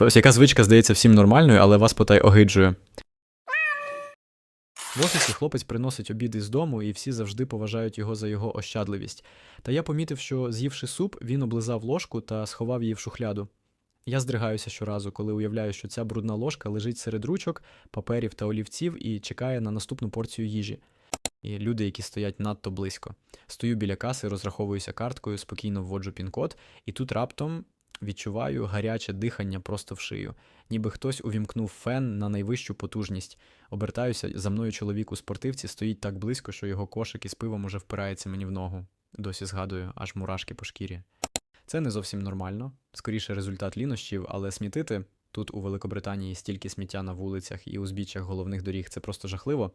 Ось яка звичка здається всім нормальною, але вас потай огиджує. В офісі хлопець приносить обіди з дому, і всі завжди поважають його за його ощадливість. Та я помітив, що, з'ївши суп, він облизав ложку та сховав її в шухляду. Я здригаюся щоразу, коли уявляю, що ця брудна ложка лежить серед ручок, паперів та олівців і чекає на наступну порцію їжі. І люди, які стоять надто близько. Стою біля каси, розраховуюся карткою, спокійно вводжу пін-код, і тут раптом відчуваю гаряче дихання просто в шию, ніби хтось увімкнув фен на найвищу потужність. Обертаюся, за мною чоловік у спортивці стоїть так близько, що його кошик із пивом уже впирається мені в ногу. Досі згадую, аж мурашки по шкірі. Це не зовсім нормально, скоріше результат лінощів, але смітити тут у Великобританії стільки сміття на вулицях і узбіччях головних доріг це просто жахливо.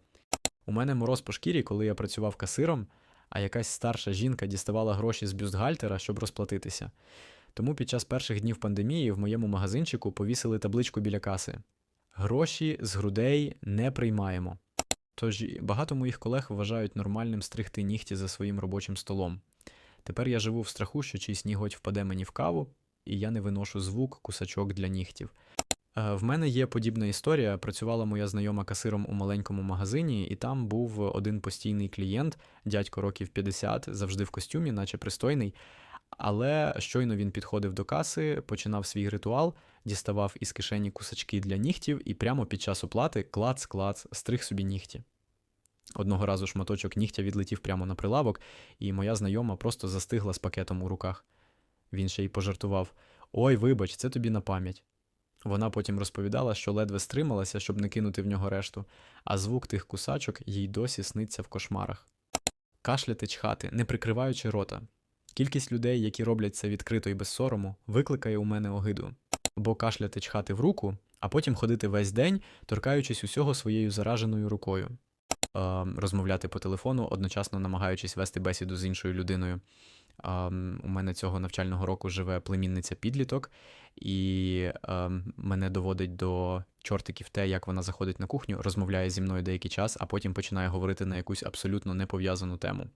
У мене мороз по шкірі, коли я працював касиром, а якась старша жінка діставала гроші з бюстгальтера, щоб розплатитися. Тому під час перших днів пандемії в моєму магазинчику повісили табличку біля каси: Гроші з грудей не приймаємо. Тож багато моїх колег вважають нормальним стригти нігті за своїм робочим столом. Тепер я живу в страху, що чийсь ніготь впаде мені в каву, і я не виношу звук кусачок для нігтів. Е, В мене є подібна історія. Працювала моя знайома касиром у маленькому магазині, і там був один постійний клієнт, дядько років 50, завжди в костюмі, наче пристойний. Але щойно він підходив до каси, починав свій ритуал, діставав із кишені кусачки для нігтів і прямо під час оплати клац-клац стриг собі нігті. Одного разу шматочок нігтя відлетів прямо на прилавок, і моя знайома просто застигла з пакетом у руках. Він ще й пожартував: Ой, вибач, це тобі на пам'ять. Вона потім розповідала, що ледве стрималася, щоб не кинути в нього решту, а звук тих кусачок їй досі сниться в кошмарах. Кашляти чхати, не прикриваючи рота. Кількість людей, які роблять це відкрито і без сорому, викликає у мене огиду. Бо кашляти чхати в руку, а потім ходити весь день, торкаючись усього своєю зараженою рукою. Е, розмовляти по телефону, одночасно намагаючись вести бесіду з іншою людиною. Ем, у мене цього навчального року живе племінниця підліток, і ем, мене доводить до чортиків те, як вона заходить на кухню, розмовляє зі мною деякий час, а потім починає говорити на якусь абсолютно непов'язану тему.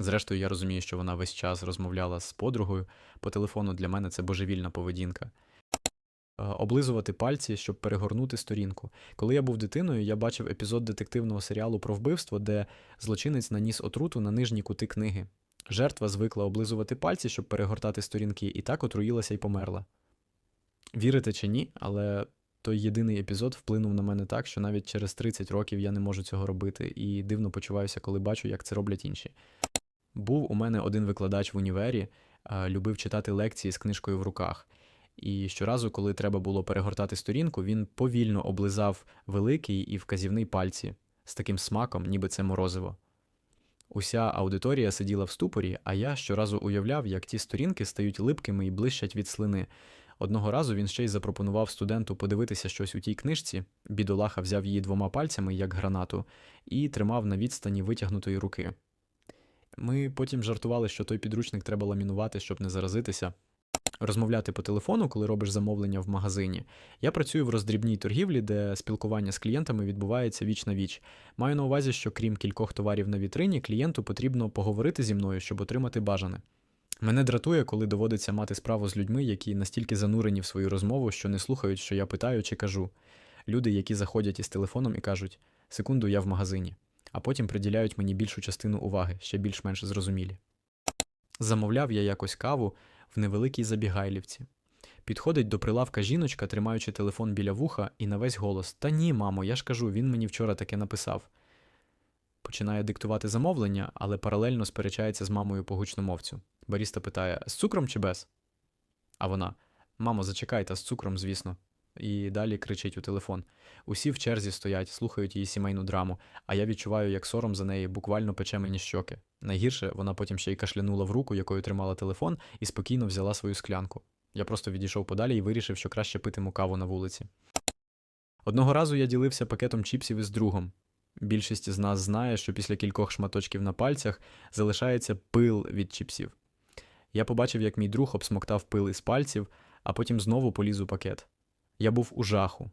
Зрештою, я розумію, що вона весь час розмовляла з подругою по телефону. Для мене це божевільна поведінка. Е, Облизувати пальці, щоб перегорнути сторінку. Коли я був дитиною, я бачив епізод детективного серіалу про вбивство, де злочинець наніс отруту на нижні кути книги. Жертва звикла облизувати пальці, щоб перегортати сторінки, і так отруїлася і померла. Вірите чи ні, але той єдиний епізод вплинув на мене так, що навіть через 30 років я не можу цього робити, і дивно почуваюся, коли бачу, як це роблять інші. Був у мене один викладач в універі, любив читати лекції з книжкою в руках. І щоразу, коли треба було перегортати сторінку, він повільно облизав великий і вказівний пальці з таким смаком, ніби це морозиво. Уся аудиторія сиділа в ступорі, а я щоразу уявляв, як ті сторінки стають липкими і блищать від слини. Одного разу він ще й запропонував студенту подивитися щось у тій книжці. Бідолаха взяв її двома пальцями, як гранату, і тримав на відстані витягнутої руки. Ми потім жартували, що той підручник треба ламінувати, щоб не заразитися. Розмовляти по телефону, коли робиш замовлення в магазині. Я працюю в роздрібній торгівлі, де спілкування з клієнтами відбувається віч на віч. Маю на увазі, що крім кількох товарів на вітрині, клієнту потрібно поговорити зі мною, щоб отримати бажане. Мене дратує, коли доводиться мати справу з людьми, які настільки занурені в свою розмову, що не слухають, що я питаю чи кажу. Люди, які заходять із телефоном і кажуть: секунду, я в магазині, а потім приділяють мені більшу частину уваги, ще більш-менш зрозумілі. Замовляв я якось каву в невеликій забігайлівці. Підходить до прилавка жіночка, тримаючи телефон біля вуха, і на весь голос: Та ні, мамо, я ж кажу, він мені вчора таке написав. Починає диктувати замовлення, але паралельно сперечається з мамою по гучномовцю. Баріста питає: з цукром чи без? А вона: Мамо, зачекайте, з цукром, звісно. І далі кричить у телефон. Усі в черзі стоять, слухають її сімейну драму, а я відчуваю, як сором за неї буквально пече мені щоки. Найгірше, вона потім ще й кашлянула в руку, якою тримала телефон, і спокійно взяла свою склянку. Я просто відійшов подалі і вирішив, що краще питиму каву на вулиці. Одного разу я ділився пакетом чіпсів із другом. Більшість з нас знає, що після кількох шматочків на пальцях залишається пил від чіпсів. Я побачив, як мій друг обсмоктав пил із пальців, а потім знову поліз у пакет. Я був у жаху.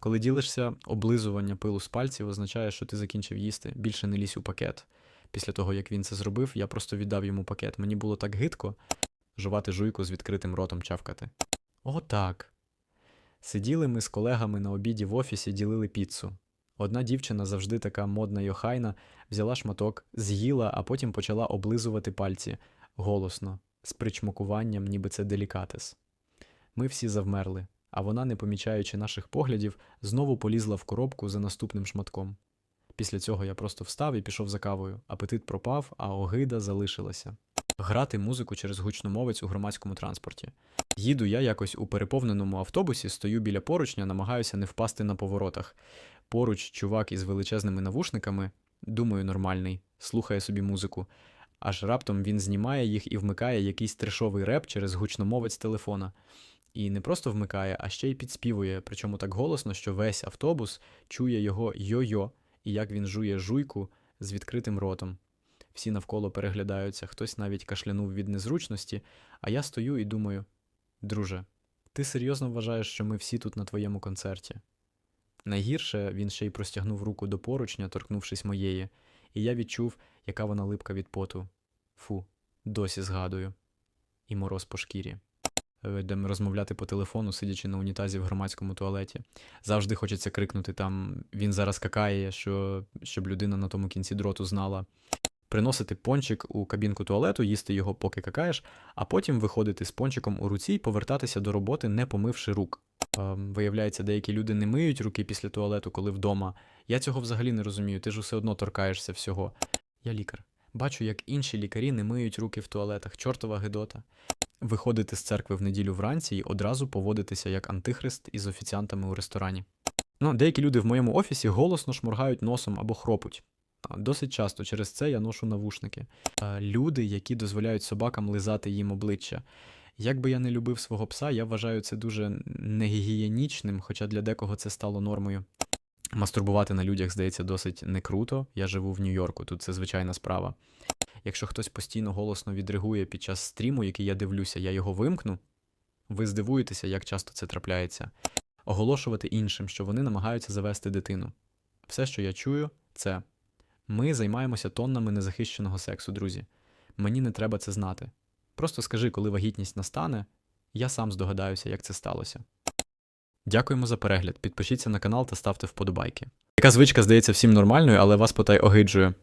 Коли ділишся, облизування пилу з пальців означає, що ти закінчив їсти, більше не лізь у пакет. Після того, як він це зробив, я просто віддав йому пакет. Мені було так гидко жувати жуйку з відкритим ротом чавкати. О, так. Сиділи ми з колегами на обіді в офісі, ділили піцу. Одна дівчина завжди така модна й охайна, взяла шматок, з'їла, а потім почала облизувати пальці голосно, з причмокуванням, ніби це делікатес. Ми всі завмерли, а вона, не помічаючи наших поглядів, знову полізла в коробку за наступним шматком. Після цього я просто встав і пішов за кавою. Апетит пропав, а огида залишилася. Грати музику через гучномовець у громадському транспорті. Їду я якось у переповненому автобусі, стою біля поручня, намагаюся не впасти на поворотах. Поруч чувак із величезними навушниками, думаю, нормальний, слухає собі музику. Аж раптом він знімає їх і вмикає якийсь трешовий реп через гучномовець телефона. І не просто вмикає, а ще й підспівує, причому так голосно, що весь автобус чує його йо-йо і як він жує жуйку з відкритим ротом. Всі навколо переглядаються, хтось навіть кашлянув від незручності, а я стою і думаю: друже, ти серйозно вважаєш, що ми всі тут на твоєму концерті? Найгірше він ще й простягнув руку до поручня, торкнувшись моєї, і я відчув, яка вона липка від поту. Фу, досі згадую. І мороз по шкірі. Йдемо розмовляти по телефону, сидячи на унітазі в громадському туалеті. Завжди хочеться крикнути там він зараз какає, що, щоб людина на тому кінці дроту знала. Приносити пончик у кабінку туалету, їсти його, поки какаєш, а потім виходити з пончиком у руці і повертатися до роботи, не помивши рук. Ем, виявляється, деякі люди не миють руки після туалету, коли вдома. Я цього взагалі не розумію, ти ж усе одно торкаєшся всього. Я лікар. Бачу, як інші лікарі не миють руки в туалетах, чортова гидота. Виходити з церкви в неділю вранці і одразу поводитися як антихрист із офіціантами у ресторані. Ну, деякі люди в моєму офісі голосно шморгають носом або хропуть. Досить часто через це я ношу навушники. Люди, які дозволяють собакам лизати їм обличчя. Як би я не любив свого пса, я вважаю це дуже негігієнічним, хоча для декого це стало нормою. Мастурбувати на людях, здається, досить не круто. Я живу в Нью-Йорку, тут це звичайна справа. Якщо хтось постійно голосно відреагує під час стріму, який я дивлюся, я його вимкну. Ви здивуєтеся, як часто це трапляється. Оголошувати іншим, що вони намагаються завести дитину. Все, що я чую, це ми займаємося тоннами незахищеного сексу, друзі. Мені не треба це знати. Просто скажи, коли вагітність настане, я сам здогадаюся, як це сталося. Дякуємо за перегляд. Підпишіться на канал та ставте вподобайки. Яка звичка здається всім нормальною, але вас потай огиджує.